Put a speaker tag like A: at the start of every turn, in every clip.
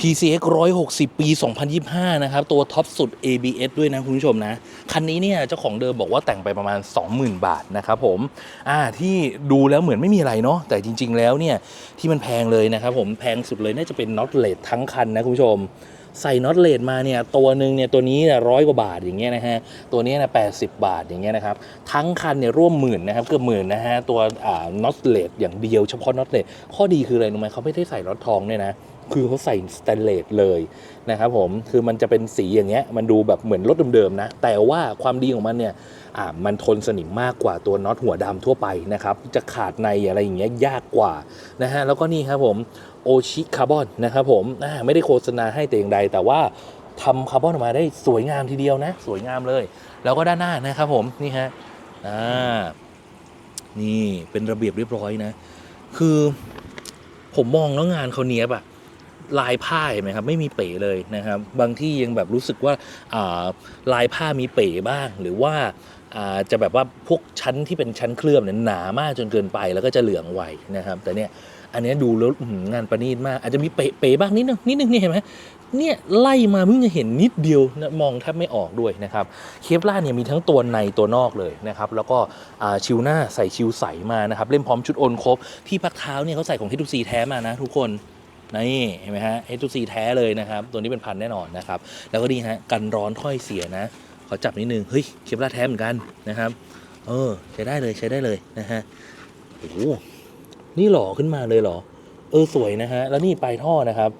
A: PCX 160 ปี 2025 นะครับ ตัวท็อปสุด ABS ด้วยนะคุณผู้ชมนะ คันนี้เนี่ยเจ้าของเดิมบอกว่าแต่งไปประมาณ 20,000 บาทนะครับผมอ่าที่ดูแล้วเหมือนไม่มีอะไรเนาะแต่จริง ๆ แล้วเนี่ย ที่มันแพงเลยนะครับผมแพงสุดเลยน่าจะเป็นน็อตเลดทั้งคันนะคุณผู้ชม ใส่น็อตเลดมาเนี่ย ตัวหนึ่งเนี่ย ตัวนี้เนี่ยร้อยกว่าบาทอย่างเงี้ยนะฮะ ตัวนี้นะแปดสิบบาทอย่างเงี้ยนะครับ ทั้งคันเนี่ยร่วมหมื่นนะครับเกือบหมื่นนะฮะตัวอ่าน็อตเลดอย่างเดียวเฉพาะน็อตเลดข้อดีคืออะไรรู้ไหมเขาไม่ได้ใส่น็อตทองเนี่ยนะ คือเขาใส่สแตนเลสเลยนะครับผมคือมันจะเป็นสีอย่างเงี้ยมันดูแบบเหมือนรถเดิมๆนะ แต่ว่าความดีของมันเนี่ยอ่ามันทนสนิมมากกว่าตัวน็อตหัวดำทั่วไปนะครับ จะขาดในอะไรอย่างเงี้ยยากกว่านะฮะแล้วก็นี่ครับผมโอชิคาร์บอนนะครับผมอ่าไม่ได้โฆษณาให้แต่อย่างใด แต่ว่าทำคาร์บอนออกมาได้สวยงามทีเดียวนะ สวยงามเลย แล้วก็ด้านหน้านะครับผมนี่ฮะอ่านี่เป็นระเบียบเรียบร้อยนะ คือผมมองแล้วงานเขาเนี้ยบอะ ลายผ้าเห็นไหมครับไม่มีเป๋เลยนะครับ บางที่ยังแบบรู้สึกว่าาลายผ้ามีเป๋บ้าง หรือว่าาจะแบบว่าพวกชั้นที่เป็นชั้นเคลือบเนี่ยหนามากจนเกินไปแล้วก็จะเหลืองไวนะครับ แต่เนี่ยอันนี้ดูแล้วงานประณีตมาก อาจจะมีเป๋ๆบ้างนิดนึงนิดนึงนี่เห็นไหมเนี่ยไล่มาเพิ่งจะเห็นนิดเดียวนะมองแทบไม่ออกด้วยนะครับเคปล่าเนี่ยมีทั้งตัวในตัวนอกเลยนะครับแล้วก็ชิวหน้าใส่ชิวใสมานะครับเล่มพร้อมชุดโอนครบที่พักเท้าเนี่ยเขาใส่ของเฮทูซีแท้มานะทุกคน นี่เห็นไหมฮะเฮทูซีแท้เลยนะครับ ตัวนี้เป็นพันแน่นอนนะครับ แล้วก็นี่ฮะ กันร้อนถ้อยเสียนะ ขอจับนิดนึง เฮ้ยเคปล่าแท้เหมือนกันนะครับ เออ ใช้ได้เลยใช้ได้เลยนะฮะโอ้โหนี่หล่อขึ้นมาเลยเหรอ เออสวยนะฮะ แล้วนี่ปลายท่อนะครับ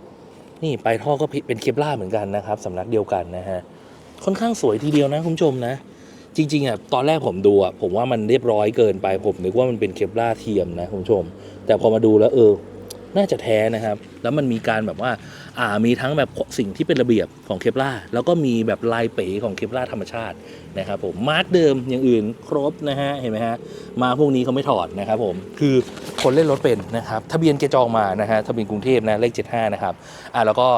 A: นี่ปลายท่อก็เป็นเคปล่าเหมือนกันนะครับสำนักเดียวกันนะฮะ ค่อนข้างสวยทีเดียวนะคุณผู้ชมนะจริงๆอะตอนแรกผมดูอะผมว่ามันเรียบร้อยเกินไปผมนึกว่ามันเป็นเคปล่าเทียมนะคุณผู้ชม แต่พอมาดูแล้วเออ น่าจะแท้นะครับ แล้วมันมีการแบบว่าอ่ามีทั้งแบบสิ่งที่เป็นระเบียบของเคปล่าแล้วก็มีแบบลายเป๋ของเคปล่าธรรมชาตินะครับผมมาร์กเดิมอย่างอื่นครบนะฮะเห็นไหมฮะมาพวกนี้เขาไม่ถอดนะครับผมคือคนเล่นรถเป็นนะครับทะเบียนแกจองมานะฮะทะเบียนกรุงเทพนะเลข75นะครับอ่าแล้วก็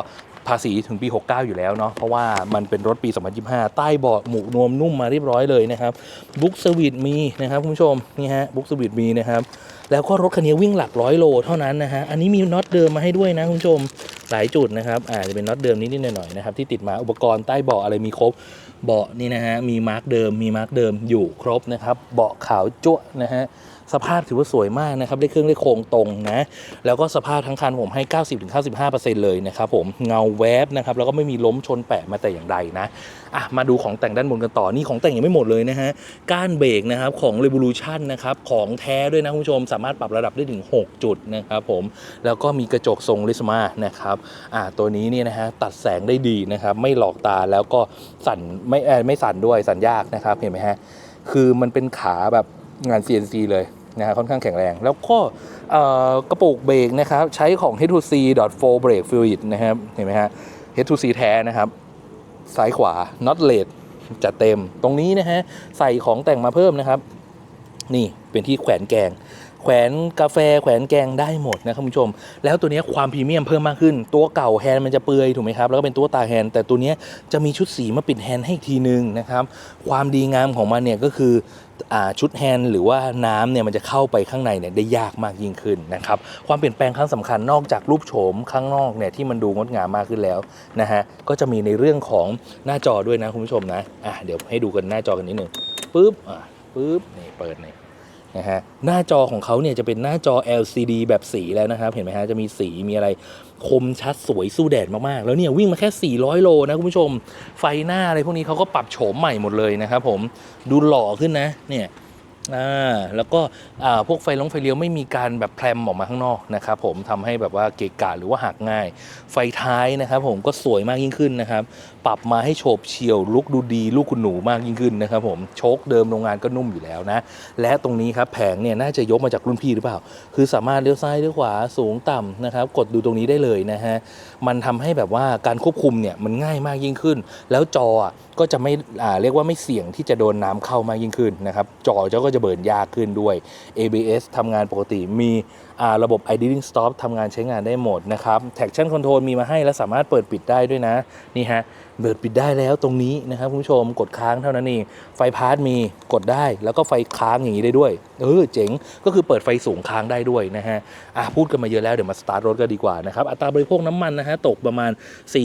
A: ภาษีถึงปี 69 อยู่แล้วเนาะเพราะว่ามันเป็นรถปี 2025 ใต้เบาะหมูนวมนุ่มมาเรียบร้อยเลยนะครับบุ๊กสวิตมีนะครับคุณผู้ชมนี่ฮะบุ๊กสวิตมีนะครับแล้วก็รถคันนี้วิ่งหลักร้อยโลเท่านั้นนะฮะอันนี้มีน็อตเดิมมาให้ด้วยนะคุณผู้ชมหลายจุดนะครับอาจจะเป็นน็อตเดิมนิดๆหน่อยๆนะครับที่ติดมาอุปกรณ์ใต้เบาะอะไรมีครบเบาะนี่นะฮะมีมาร์กเดิมมีมาร์กเดิมอยู่ครบนะครับเบาะขาวจั่วนะฮะ สภาพถือว่าสวยมากนะครับได้เครื่องได้โครงตรงนะ แล้วก็สภาพทั้งคันผมให้ 90-95%เลยนะครับผมเงาแวบนะครับแล้วก็ไม่มีล้มชนแปะมาแต่อย่างใดนะอะมาดูของแต่งด้านบนกันต่อนี่ของแต่งยังไม่หมดเลยนะฮะก้านเบรกนะครับของ Revolution นะครับของแท้ด้วยนะคุณผู้ชมสามารถปรับระดับได้ถึง 6 จุดนะครับผมแล้วก็มีกระจกทรงลิสมานะครับอ่าตัวนี้เนี่ยนะฮะตัดแสงได้ดีนะครับไม่หลอกตาแล้วก็สั่นไม่เอ่อไม่สั่นด้วยสั่นยากนะครับเห็นไหมฮะคือมันเป็นขาแบบงาน CNC เลย นะฮะค่อนข้างแข็งแรง แล้วก็กระปุกเบรกนะครับ ใช้ของ H2C .4 Brake Fluid นะครับ เห็นไหมฮะ H2C แท้นะครับ ซ้ายขวาน็อตเลดจัดเต็มตรงนี้นะฮะ ใส่ของแต่งมาเพิ่มนะครับ นี่เป็นที่แขวนแกง แขวนกาแฟแขวนแกงได้หมดนะครับคุณผู้ชม แล้วตัวนี้ความพรีเมียมเพิ่มมากขึ้น ตัวเก่าแฮนด์มันจะเปื่อยถูกไหมครับ แล้วก็เป็นตัวตาแฮนด์แต่ตัวนี้จะมีชุดสีมาปิดแฮนด์ให้อีกทีนึงนะครับ ความดีงามของมันเนี่ยก็คือชุดแฮนด์หรือว่าน้ำเนี่ยมันจะเข้าไปข้างในเนี่ยได้ยากมากยิ่งขึ้นนะครับ ความเปลี่ยนแปลงครั้งสำคัญนอกจากรูปโฉมข้างนอกเนี่ยที่มันดูงดงามมากขึ้นแล้วนะฮะก็จะมีในเรื่องของหน้าจอด้วยนะคุณผู้ชมนะอะเดี๋ยวให้ดูกันหน้าจอกันนิดหนึ่งปึ๊บอะปึ๊บนี่เปิดนี่ นะฮะหน้าจอของเขาเนี่ยจะเป็นหน้าจอ LCD แบบสีแล้วนะครับ เห็นไหมฮะจะมีสีมีอะไรคมชัดสวยสู้แดดมากๆ แล้วเนี่ยวิ่งมาแค่ 400 โลนะคุณผู้ชม ไฟหน้าอะไรพวกนี้เขาก็ปรับโฉมใหม่หมดเลยนะครับผมดูหล่อขึ้นนะเนี่ย อ่าแล้วก็อ่าพวกไฟลงไฟเลี้ยวไม่มีการแบบแพรมออกมาข้างนอกนะครับผมทำให้แบบว่าเกะกะหรือว่าหักง่าย ไฟท้ายนะครับผมก็สวยมากยิ่งขึ้นนะครับ ปรับมาให้โฉบเฉี่ยวลุกดูดี ลูกคุณหนูมากยิ่งขึ้นนะครับผมโชคเดิมโรงงานก็นุ่มอยู่แล้วนะ และตรงนี้ครับแผงเนี่ยน่าจะยกมาจากรุ่นพี่หรือเปล่า คือสามารถเลี้ยวซ้ายเลี้ยวขวาสูงต่ำนะครับกดดูตรงนี้ได้เลยนะฮะมันทำให้แบบว่าการควบคุมเนี่ยมันง่ายมากยิ่งขึ้น แล้วจอก็จะไม่อ่าเรียกว่าไม่เสี่ยงที่จะโดนน้ำเข้ามากยิ่งขึ้นนะครับจอเจ้าก็จะเบิร์นยากขึ้นด้วย ABS ทำงานปกติมีระบบ idling stop ทำงานใช้งานได้หมดนะครับ traction control มีมาให้และสามารถเปิดปิดได้ด้วยนะ นี่ฮะเปิดปิดได้แล้วตรงนี้นะครับคุณผู้ชมกดค้างเท่านั้นเองไฟพาร์ทมีกดได้แล้วก็ไฟค้างอย่างนี้ได้ด้วย เออเจ๋งก็คือเปิดไฟสูงค้างได้ด้วยนะฮะอะพูดกันมาเยอะแล้วเดี๋ยวมาสตาร์ทรถกันดีกว่านะครับอัตราบริโภคน้ำมันนะฮะตกประมาณ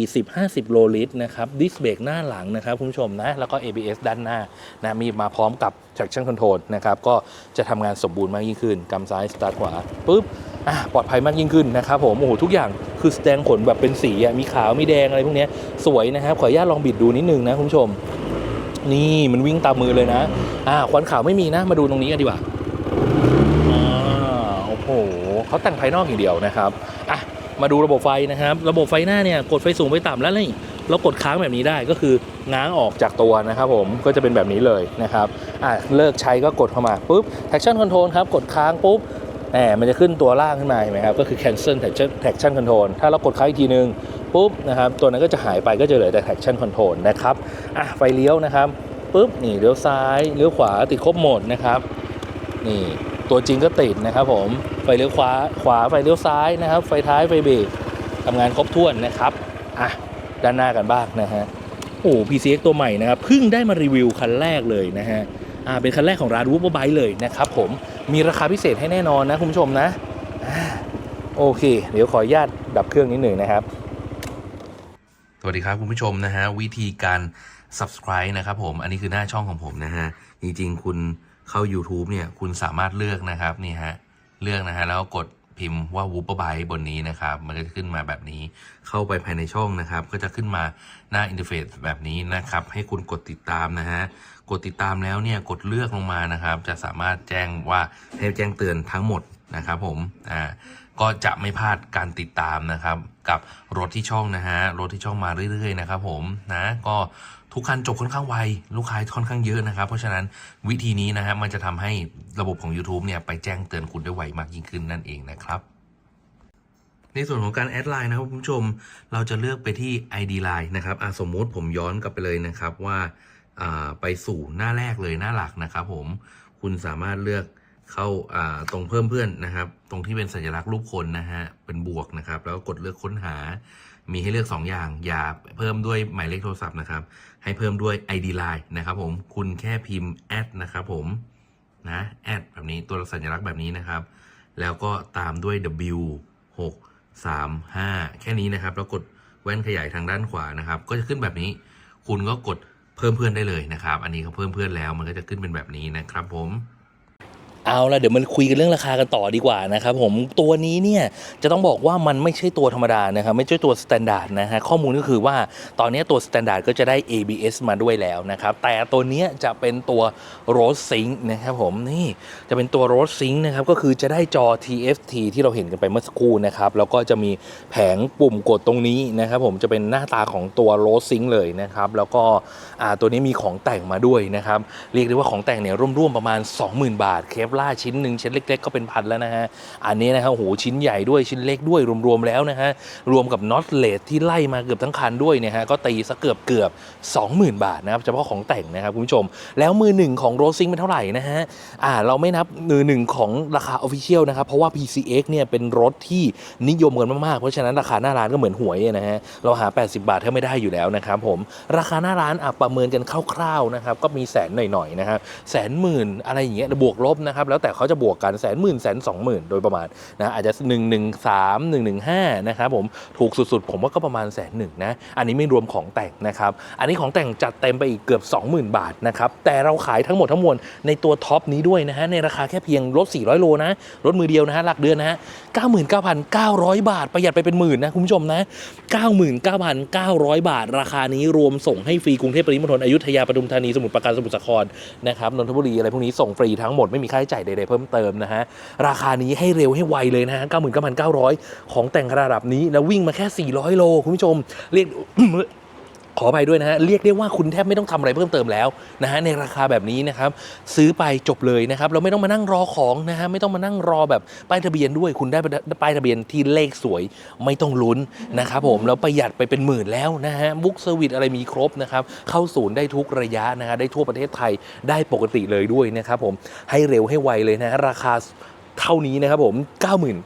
A: 40-50 โลลิตรนะครับดิสเบรกหน้าหลังนะครับคุณผู้ชมนะแล้วก็ ABS ด้านหน้านะมีมาพร้อมกับ traction control นะครับก็จะทำงานสมบูรณ์มากยิ่งขึ้นกำซ้ายสตาร์ทขวาปุ๊บ ปลอดภัยมากยิ่งขึ้นนะครับผมโอ้โหทุกอย่างคือแสดงผลแบบเป็นสีมีขาวมีแดงอะไรพวกนี้สวยนะครับขออนุญาตลองบิดดูนิดนึงนะคุณผู้ชม นี่มันวิ่งตามมือเลยนะอ่าควันขาวไม่มีนะ มาดูตรงนี้กันดีกว่าอ่าโอ้โหเขาแต่งภายนอกอย่างเดียวนะครับอะมาดูระบบไฟนะครับ ระบบไฟหน้าเนี่ยกดไฟสูงไปต่ำแล้วนี่เรากดค้างแบบนี้ได้ก็คือง้างออกจากตัวนะครับผมก็จะเป็นแบบนี้เลยนะครับอะเลิกใช้ก็กดเข้ามาปุ๊บ traction control ครับกดค้างปุ๊บ แหมมันจะขึ้นตัวล่างขึ้นมาเห็นไหมครับ ก็คือ cancel traction traction control ถ้าเรากดค้างอีกทีนึงปุ๊บนะครับ ตัวนั้นก็จะหายไปก็จะเหลือแต่ traction control นะครับ อะ ไฟเลี้ยวนะครับปุ๊บ นี่เลี้ยวซ้าย เลี้ยวขวาติดครบหมดนะครับ นี่ตัวจริงก็ติดนะครับผม ไฟเลี้ยวขวา ขวาไฟเลี้ยวซ้ายนะครับ ไฟท้ายไฟเบรกทำงานครบถ้วนนะครับ อะ ด้านหน้ากันบ้างนะฮะ โอ้ PCX ตัวใหม่นะครับ เพิ่งได้มารีวิวคันแรกเลยนะฮะ เป็นคันแรกของร้านวูบไบเลยนะครับผมมีราคาพิเศษให้แน่นอนนะคุณผู้ชมนะโอเค เดี๋ยวขออนุญาตดับเครื่องนิดหนึ่งนะครับ สวัสดีครับคุณผู้ชมนะฮะวิธีการ subscribe นะครับผมอันนี้คือหน้าช่องของผมนะฮะจริงๆคุณเข้า YouTube เนี่ยคุณสามารถเลือกนะครับนี่ฮะเลือกนะฮะแล้วกด พิมพ์ว่า w o o p e r b y บนนี้นะครับ มันก็จะขึ้นมาแบบนี้ เข้าไปภายในช่องนะครับ ก็จะขึ้นมาหน้าอินเทอร์เฟซแบบนี้นะครับ ให้คุณกดติดตามนะฮะ กดติดตามแล้วเนี่ยกดเลือกลงมานะครับ จะสามารถแจ้งว่าให้แจ้งเตือนทั้งหมดนะครับผม อ่า ก็จะไม่พลาดการติดตามนะครับ กับรถที่ช่องนะฮะ รถที่ช่องมาเรื่อยๆนะครับผม นะ ก็ ทุกคันจบค่อนข้างไว ลูกค้าค่อนข้างเยอะนะครับ เพราะฉะนั้นวิธีนี้นะฮะมันจะทำให้ระบบของ YouTube เนี่ยไปแจ้งเตือนคุณได้ไวมากยิ่งขึ้นนั่นเองนะครับในส่วนของการแอดไลน์นะครับคุณผู้ชมเราจะเลือกไปที่ ID Line นะครับอะสมมติผมย้อนกลับไปเลยนะครับว่าอ่าไปสู่หน้าแรกเลยหน้าหลักนะครับผมคุณสามารถเลือกเข้าอ่าตรงเพิ่มเพื่อนนะครับ ตรงที่เป็นสัญลักษณ์รูปคนนะฮะเป็นบวกนะครับ แล้วก็กดเลือกค้นหา มีให้เลือก 2 อย่าง อย่าเพิ่มด้วยหมายเลขโทรศัพท์นะครับ ให้เพิ่มด้วย ID Line นะครับผมคุณแค่พิมพ์แอดนะครับผมนะแอดแบบนี้ตัวสัญลักษณ์แบบนี้นะครับ แล้วก็ตามด้วย W 6 3 5 แค่นี้นะครับ แล้วกดแว่นขยายทางด้านขวานะครับ ก็จะขึ้นแบบนี้ คุณก็กดเพิ่มเพื่อนได้เลยนะครับ อันนี้เขาเพิ่มเพื่อนแล้ว มันก็จะขึ้นเป็นแบบนี้นะครับผม เอาละเดี๋ยวมันคุยกันเรื่องราคากันต่อดีกว่านะครับผมตัวนี้เนี่ยจะต้องบอกว่ามันไม่ใช่ตัวธรรมดานะครับไม่ใช่ตัวสแตนดาร์ดนะฮะข้อมูลก็คือว่าตอนนี้ตัวสแตนดาร์ดก็จะได้ ABS มาด้วยแล้วนะครับแต่ตัวเนี้ยจะเป็นตัว Road Sync นะครับผมนี่จะเป็นตัว Road Sync นะครับก็คือจะได้จอ TFT ที่เราเห็นกันไปเมื่อสักครู่นะครับแล้วก็จะมีแผงปุ่มกดตรงนี้นะครับผมจะเป็นหน้าตาของตัว Road Sync เลยนะครับแล้วก็อ่าตัวนี้มีของแต่งมาด้วยนะครับเรียกได้ว่าของแต่งเนี่ยร่วมๆประมาณ 20,000 บาทเคปล่าชิ้นหนึ่งชิ้นเล็ก ๆ ก็เป็นพันแล้วนะฮะ อันนี้นะครับโหชิ้นใหญ่ด้วยชิ้นเล็กด้วยรวมๆแล้วนะฮะ รวมกับน็อตเลดที่ไล่มาเกือบทั้งคันด้วยเนี่ยฮะ ก็ตีซะเกือบเกือบ 20,000 บาทนะครับเฉพาะของแต่งนะครับคุณผู้ชม แล้วมือหนึ่งของโรซิงเป็นเท่าไหร่นะฮะ อ่าเราไม่นับมือหนึ่งของราคาออฟฟิเชียลนะครับเพราะว่า PCX เนี่ยเป็นรถที่นิยมกันมากๆเพราะฉะนั้นราคาหน้าร้านก็เหมือนหวยนะฮะเราหา 80 บาทแทบไม่ได้อยู่แล้วนะครับผมราคาหน้าร้านอะประเมินกันคร่าวๆนะครับก็มีแสนหน่อยๆนะครับแสนหมื่นอะไรอย่างเงี้ยบวกลบนะครับแล้วแต่เขาจะบวกกันแสนหมื่นแสนสองหมื่นโดยประมาณนะอาจจะ 1 1 3 1 1 5นะครับผมถูกสุดๆ ผมว่าก็ประมาณแสนหนึ่งนะอันนี้ไม่รวมของแต่งนะครับอันนี้ของแต่งจัดเต็มไปอีกเกือบ 20,000 บาทนะครับแต่เราขายทั้งหมดทั้งมวลในตัวท็อปนี้ด้วยนะฮะในราคาแค่เพียงรถ 400 โลนะรถมือเดียวนะฮะหลักเดือนนะฮะ99,900 บาท ประหยัดไปเป็นหมื่นนะคุณผู้ชมนะ 99,900 บาท ราคานี้รวมส่งให้ฟรีกรุงเทพปริมณฑลอยุธยาปทุมธานีสมุทรปราการสมุทรสาครนะครับนนทบุรีอะไรพวกนี้ส่งฟรีทั้งหมดไม่มีค่าใช้จ่ายใดๆเพิ่มเติมนะฮะ ราคานี้ให้เร็วให้ไวเลยนะฮะ 99,900 ของแต่งระดับนี้แล้ววิ่งมาแค่ 400 โล คุณผู้ชม เรียก ขอไปด้วยนะฮะเรียกได้ว่าคุณแทบไม่ต้องทำอะไรเพิ่มเติมแล้วนะฮะในราคาแบบนี้นะครับซื้อไปจบเลยนะครับเราไม่ต้องมานั่งรอของนะฮะไม่ต้องมานั่งรอแบบป้ายทะเบียนด้วย คุณได้ป้ายทะเบียนที่เลขสวยไม่ต้องลุ้นนะครับผมแล้วประหยัดไปเป็นหมื่นแล้วนะฮะบุ๊กเซอร์วิสอะไรมีครบนะครับเข้าศูนย์ได้ทุกระยะนะฮะได้ทั่วประเทศไทยได้ปกติเลยด้วยนะครับผมให้เร็วให้ไวเลยนะฮะราคา เท่านี้นะครับผม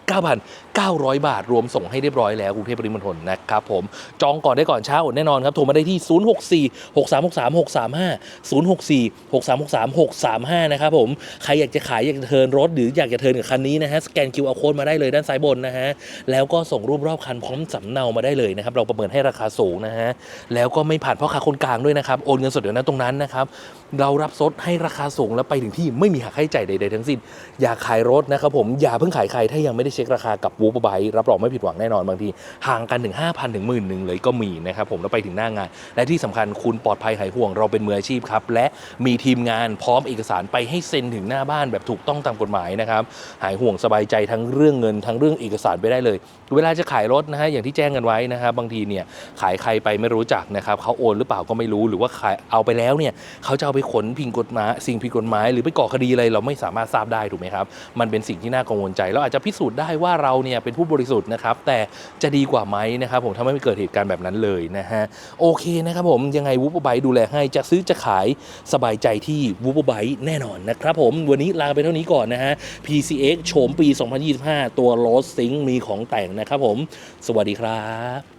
A: 99,900 บาท รวมส่งให้เรียบร้อยแล้วกรุงเทพปริมณฑลนะครับผม จองก่อนได้ก่อนเช้าอดแน่นอนครับ โทรมาได้ที่ 064 6363 635 064 6363 635 นะครับผม ใครอยากจะขายอยากจะเทินรถ หรืออยากจะเทินกับคันนี้นะฮะ สแกน QR code มาได้เลยด้านซ้ายบนนะฮะ แล้วก็ส่งรูปรอบคันพร้อมสำเนามาได้เลยนะครับ เราประเมินให้ราคาสูงนะฮะ แล้วก็ไม่ผ่านพ่อค้าคนกลางด้วยนะครับ โอนเงินสดเดี๋ยวนั้นตรงนั้นนะครับ เรารับซดให้ราคาสูงแล้วไปถึงที่ไม่มีหักค่าใช้จ่ายใดๆทั้งสิ้น อย่าขายรถนะครับผมอย่าเพิ่งขายใครถ้ายังไม่ได้เช็คราคากับวูบไบรับรองไม่ผิดหวังแน่นอนบางทีห่างกันถึง 5,000ถึงหมื่นหนึ่งเลยก็มีนะครับผมแล้วไปถึงหน้างาน และที่สำคัญคุณปลอดภัยหายห่วงเราเป็นมืออาชีพครับและมีทีมงานพร้อมเอกสารไปให้เซ็นถึงหน้าบ้านแบบถูกต้องตามกฎหมายนะครับหายห่วงสบายใจทั้งเรื่องเงินทั้งเรื่องเอกสารไปได้เลย เวลาจะขายรถนะฮะอย่างที่แจ้งกันไว้นะครับบางทีเนี่ยขายใครไปไม่รู้จักนะครับเขาโอนหรือเปล่าก็ไม่รู้หรือว่าขายเอาไปแล้วเนี่ยเขาจะเอาไปขนผิดกฎหมายสิ่งผิดกฎหมาย หรือไปก่อคดีอะไรเราไม่สามารถทราบได้ถูกไหมครับมันเป็นสิ่งที่น่ากังวลใจ เราอาจจะพิสูจน์ได้ว่าเราเนี่ยเป็นผู้บริสุทธิ์นะครับ แต่จะดีกว่าไหมนะครับผมถ้าไม่เกิดเหตุการณ์แบบนั้นเลยนะฮะโอเคนะครับผมยังไงวูบไบดูแลให้จะซื้อจะขายสบายใจที่วูบไบแน่นอนนะครับผมวันนี้ลาไปเท่านี้ก่อนนะฮะ PCX โฉมปี 2025 ตัว Lost Sync มีของแต่งนะครับผม สวัสดีครับ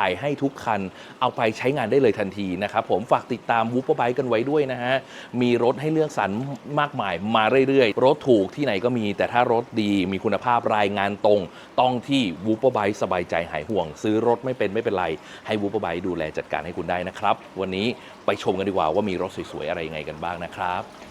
A: ถ่ายให้ทุกคัน เอาไปใช้งานได้เลยทันทีนะครับผมฝากติดตามวูปไบกันไว้ด้วยนะฮะ มีรถให้เลือกสรรมากมายมาเรื่อยๆ รถถูกที่ไหนก็มี แต่ถ้ารถดีมีคุณภาพรายงานตรง ต้องที่วูปไบสบายใจหายห่วง ซื้อรถไม่เป็นไม่เป็นไร ให้วูปไบดูแลจัดการให้คุณได้นะครับ วันนี้ไปชมกันดีกว่าว่ามีรถสวยๆอะไรยังไงกันบ้างนะครับ